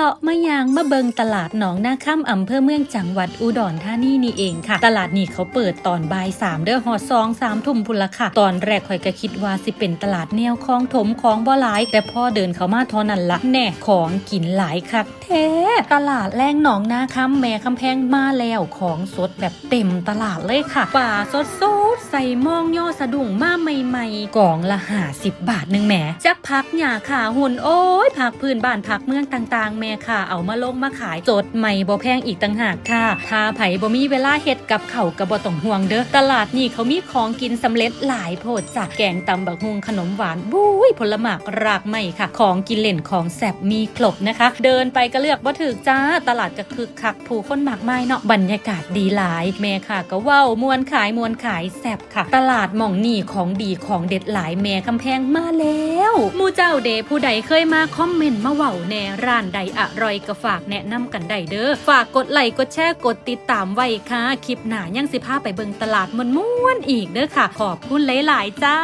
เลาะมะยางมาเบิงตลาดหนองนาค่ำอำเภอเมืองจังหวัดอุดรธานีนี่เองค่ะ ตลาดนี้เขาเปิดตอนบ่ายสามเด้อหอดซองสามทุ่มพุ่นละค่ะ ตอนแรกข่อยก็คิดว่าสิเป็นตลาดแนวคลองถมของบ่หลาย แต่พอเดินเข้ามาท่านั้นละแน่ของกินหลายคักแท้ตลาดแรงหนองนาค่ำแม่คำแพงมาแล้วของสดแบบเต็มตลาดเลยค่ะป่าสดสดๆใส่มองย่อสะดุ้งมาใหม่ๆกล่องละห้าสิบบาทหนึ่งแหมจักพักหยาขาหุ่นโอ้ยผักพื้นบ้านผักเมืองต่างๆแม่ค่ะ เอามาลงมาขายสดใหม่บ่แพงอีกต่างหากค่ะ ถ้าไผบ่มีเวลาเฮ็ดกับเขาวก็บ่ต้องห่วงเด้อ ตลาดนี่เขามีของกินสำเร็จหลายโพดจากแกงตำบักฮุงขนมหวานบุ้ยผลหมากรากไม้ค่ะ ของกินเล่นของแซ่บมีครบนะคะ เดินไปก็เลือกบ่ถึกจ้า ตลาดก็คึกคักผู้คนมากมายเนาะ บรรยากาศดีหลาย แม่ค่ะก็เว้ามวนขายมวนขายแซ่บค่ะ ตลาดหม่องนี่ของดีของเด็ดหลายแม่คำแพงมาแล้วมู่เจ้าเดผู้ใดเคยมาคอมเมนต์มาเว้าแน่ร้านใดอร่อยก็ฝากแนะนำกันได้เด้อ ฝากกดไลค์กดแชร์กดติดตามไว้ค่ะ คลิปหน้ายังสิพาไปเบิงตลาดม่วนๆอีกเด้อค่ะ ขอบคุณหลาย ๆ จ้า